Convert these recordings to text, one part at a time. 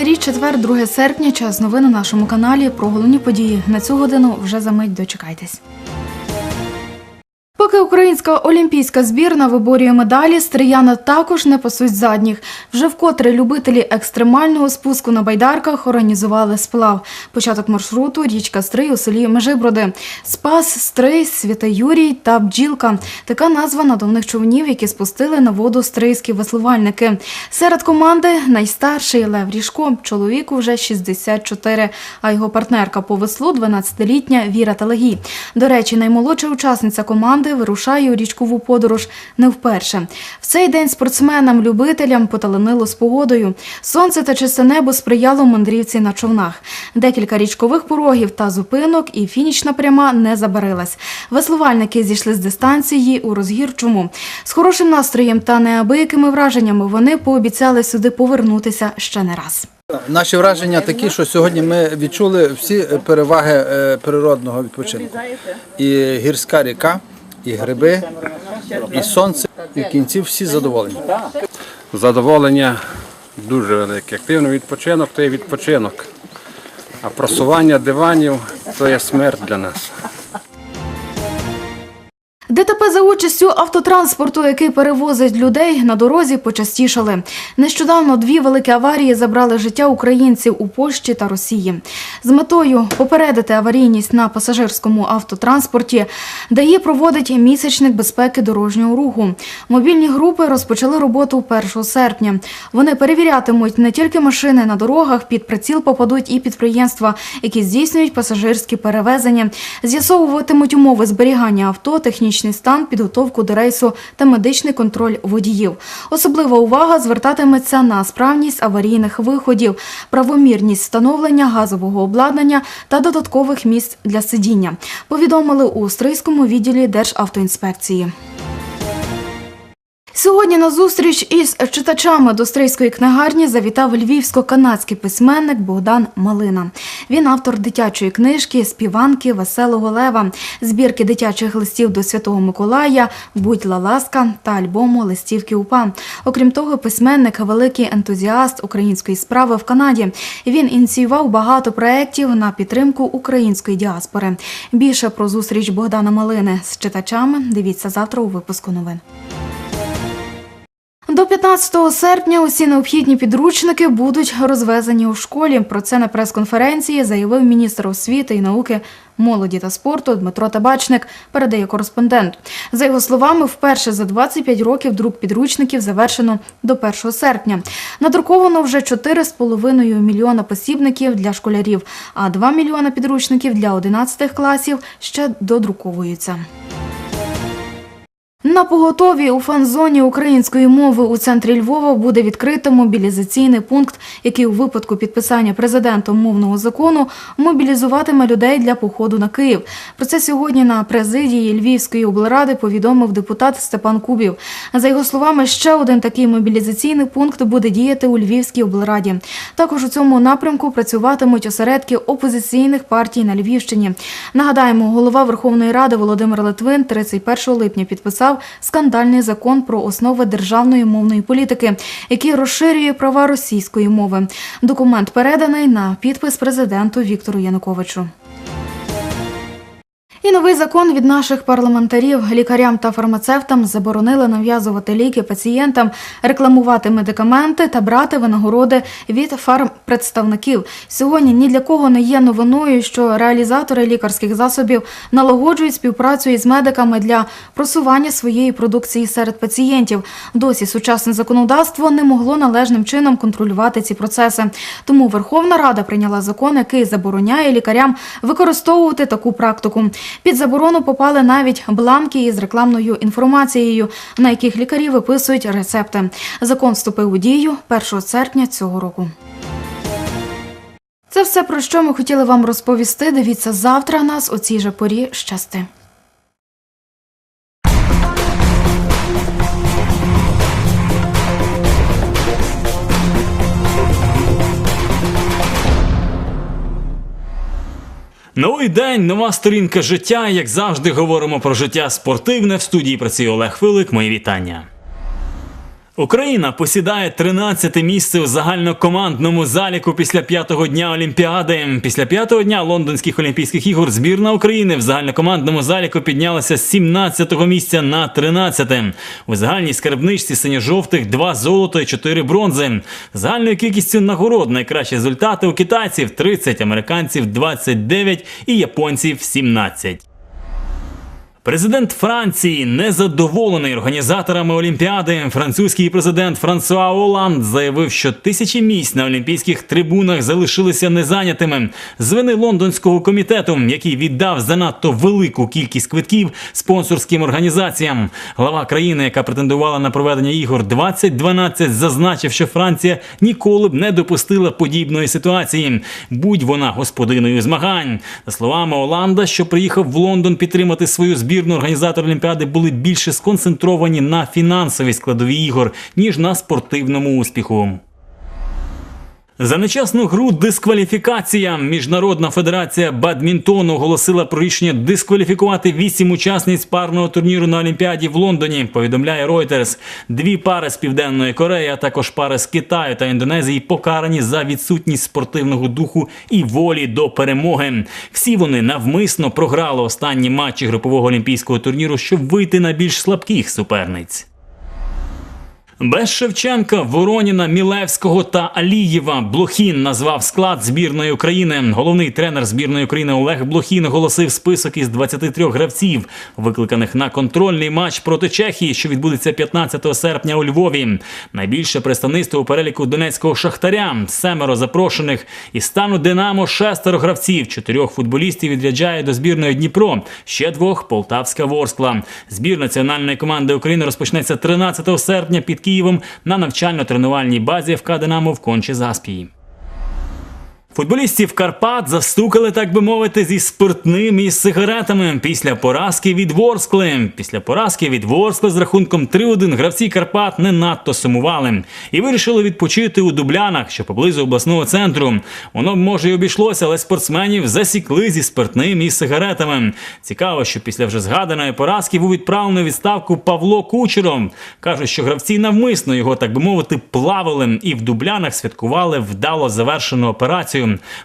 календарі четвер, 2 серпня. Час новин на нашому каналі про головні події. На цю годину вже за мить дочекайтесь. Поки українська олімпійська збірна виборює медалі, стріяни також не пасуть задніх. Вже вкотре любителі екстремального спуску на байдарках організували сплав. Початок маршруту річка Стрий у селі Межиброди. Спас, Стрий, Свята Юрій та Бджілка. Така назва надувних човнів, які спустили на воду стрийські веслувальники. Серед команди найстарший Лев Ріжко. Чоловіку вже 64, а його партнерка по веслу 12-літня Віра Талагій. До речі, наймолодша учасниця команди вирушає у річкову подорож не вперше. В цей день спортсменам-любителям поталанило з погодою. Сонце та чисте небо сприяло мандрівці на човнах. Декілька річкових порогів та зупинок, і фінішна пряма не забарилась. Веслувальники зійшли з дистанції у розгірчому. З хорошим настроєм та неабиякими враженнями вони пообіцяли сюди повернутися ще не раз. Наші враження такі, що сьогодні ми відчули всі переваги е, природного відпочинку. І гірська ріка, і гриби, і сонце, і в кінці всі задоволені. задоволення дуже велике. Активний відпочинок то є відпочинок. А просування диванів то є смерть для нас. ДТП за участю автотранспорту, який перевозить людей на дорозі, почастішали. Нещодавно дві великі аварії забрали життя українців у Польщі та Росії. З метою попередити аварійність на пасажирському автотранспорті, ДАІ проводить місячник безпеки дорожнього руху. Мобільні групи розпочали роботу 1 серпня. Вони перевірятимуть не тільки машини на дорогах, під приціл попадуть і підприємства, які здійснюють пасажирські перевезення, з'ясовуватимуть умови зберігання авто, технічний стан, підготовку до рейсу та медичний контроль водіїв. Особлива увага звертатиметься на справність аварійних виходів, правомірність встановлення газового обладнання та додаткових місць для сидіння. Повідомили у Стрийському відділі Державтоінспекції. Сьогодні на зустріч із читачами до Стрийської книгарні завітав львівсько-канадський письменник Богдан Малина. Він автор дитячої книжки Співанки Веселого Лева, збірки дитячих листів до Святого Миколая, Будь-ла ласка та альбому Листівки УПА. Окрім того, письменник великий ентузіаст української справи в Канаді. Він ініціював багато проєктів на підтримку української діаспори. Більше про зустріч Богдана Малини з читачами дивіться завтра у випуску новин. До 15 серпня усі необхідні підручники будуть розвезені у школі. Про це на прес-конференції заявив міністр освіти і науки, молоді та спорту Дмитро Табачник, передає кореспондент. За його словами, вперше за 25 років друк підручників завершено до 1 серпня. Надруковано вже 4,5 мільйона посібників для школярів, а 2 мільйона підручників для 11 класів ще додруковуються. На поготові у фан-зоні української мови у центрі Львова буде відкрито мобілізаційний пункт, який у випадку підписання президентом мовного закону мобілізуватиме людей для походу на Київ. Про це сьогодні на президії Львівської облради повідомив депутат Степан Кубів. За його словами, ще один такий мобілізаційний пункт буде діяти у Львівській облраді. Також у цьому напрямку працюватимуть осередки опозиційних партій на Львівщині. Нагадаємо, голова Верховної Ради Володимир Литвин 31 липня підписав скандальний закон про основи державної мовної політики, який розширює права російської мови. Документ переданий на підпис президенту Віктору Януковичу. І новий закон від наших парламентарів лікарям та фармацевтам заборонили нав'язувати ліки пацієнтам, рекламувати медикаменти та брати винагороди від фармпредставників. Сьогодні ні для кого не є новиною, що реалізатори лікарських засобів налагоджують співпрацю із медиками для просування своєї продукції серед пацієнтів. Досі сучасне законодавство не могло належним чином контролювати ці процеси. Тому Верховна Рада прийняла закон, який забороняє лікарям використовувати таку практику. Під заборону попали навіть бланки із рекламною інформацією, на яких лікарі виписують рецепти. Закон вступив у дію 1 серпня цього року. Це все про що ми хотіли вам розповісти. Дивіться завтра нас у цій же порі. Щасти. Новий день, нова сторінка життя. Як завжди, говоримо про життя спортивне. В студії працює Олег Филик. Мої вітання. Україна посідає 13 місце у загальнокомандному заліку після п'ятого дня Олімпіади. Після п'ятого дня лондонських Олімпійських ігор збірна України в загальнокомандному заліку піднялася з 17 місця на 13. У загальній скарбничці синьо-жовтих два золота і 4 бронзи. Загальною кількістю нагород найкращі результати у китайців 30, американців 29 і японців 17. Президент Франції незадоволений організаторами Олімпіади. Французький президент Франсуа Оланд заявив, що тисячі місць на олімпійських трибунах залишилися незайнятими. З вини лондонського комітету, який віддав занадто велику кількість квитків спонсорським організаціям. Глава країни, яка претендувала на проведення ігор 2012, зазначив, що Франція ніколи б не допустила подібної ситуації, будь вона господиною змагань. За словами Оланда, що приїхав в Лондон підтримати свою збірну, організатори Олімпіади були більше сконцентровані на фінансовій складовій ігор, ніж на спортивному успіху. За нечасну гру дискваліфікація. Міжнародна федерація бадмінтону оголосила про рішення дискваліфікувати вісім учасниць парного турніру на Олімпіаді в Лондоні. Повідомляє Reuters. Дві пари з Південної Кореї, а також пари з Китаю та Індонезії покарані за відсутність спортивного духу і волі до перемоги. Всі вони навмисно програли останні матчі групового олімпійського турніру, щоб вийти на більш слабких суперниць. Без Шевченка, Вороніна, Мілевського та Алієва Блохін назвав склад збірної України. Головний тренер збірної України Олег Блохін оголосив список із 23 гравців, викликаних на контрольний матч проти Чехії, що відбудеться 15 серпня у Львові. Найбільше представництво у переліку донецького шахтаря, семеро запрошених. Із стану Динамо шестеро гравців. Чотирьох футболістів відряджає до збірної Дніпро. Ще двох Полтавська Ворскла. Збір національної команди України розпочнеться 13 серпня під Києвом на навчально-тренувальній базі ФК Динамо в Кончі Заспії. Футболістів Карпат застукали, так би мовити, зі спиртним і сигаретами після поразки від Ворскли. Після поразки від Ворскли з рахунком 3-1 гравці Карпат не надто сумували і вирішили відпочити у Дублянах, що поблизу обласного центру. Воно може й обійшлося, але спортсменів засікли зі спиртним і сигаретами. Цікаво, що після вже згаданої поразки був відправлений відставку Павло Кучеров. Кажуть, що гравці навмисно його, так би мовити, плавали і в Дублянах святкували вдало завершену операцію.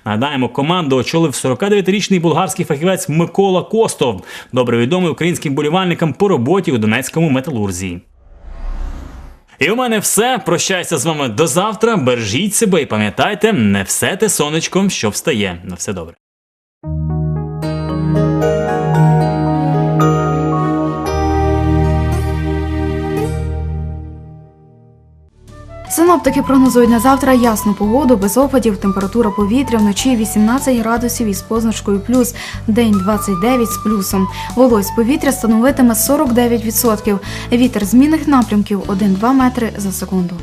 Нагадаємо, команду очолив 49-річний болгарський фахівець Микола Костов, добре відомий українським болівальникам по роботі у Донецькому металурзі. І у мене все. Прощаюся з вами до завтра. Бережіть себе і пам'ятайте, не все те сонечком, що встає. На все добре. Синоптики прогнозують на завтра ясну погоду, без опадів, температура повітря вночі 18 градусів із позначкою плюс, день 29 з плюсом. Вологість повітря становитиме 49%. Вітер змінних напрямків 1-2 метри за секунду.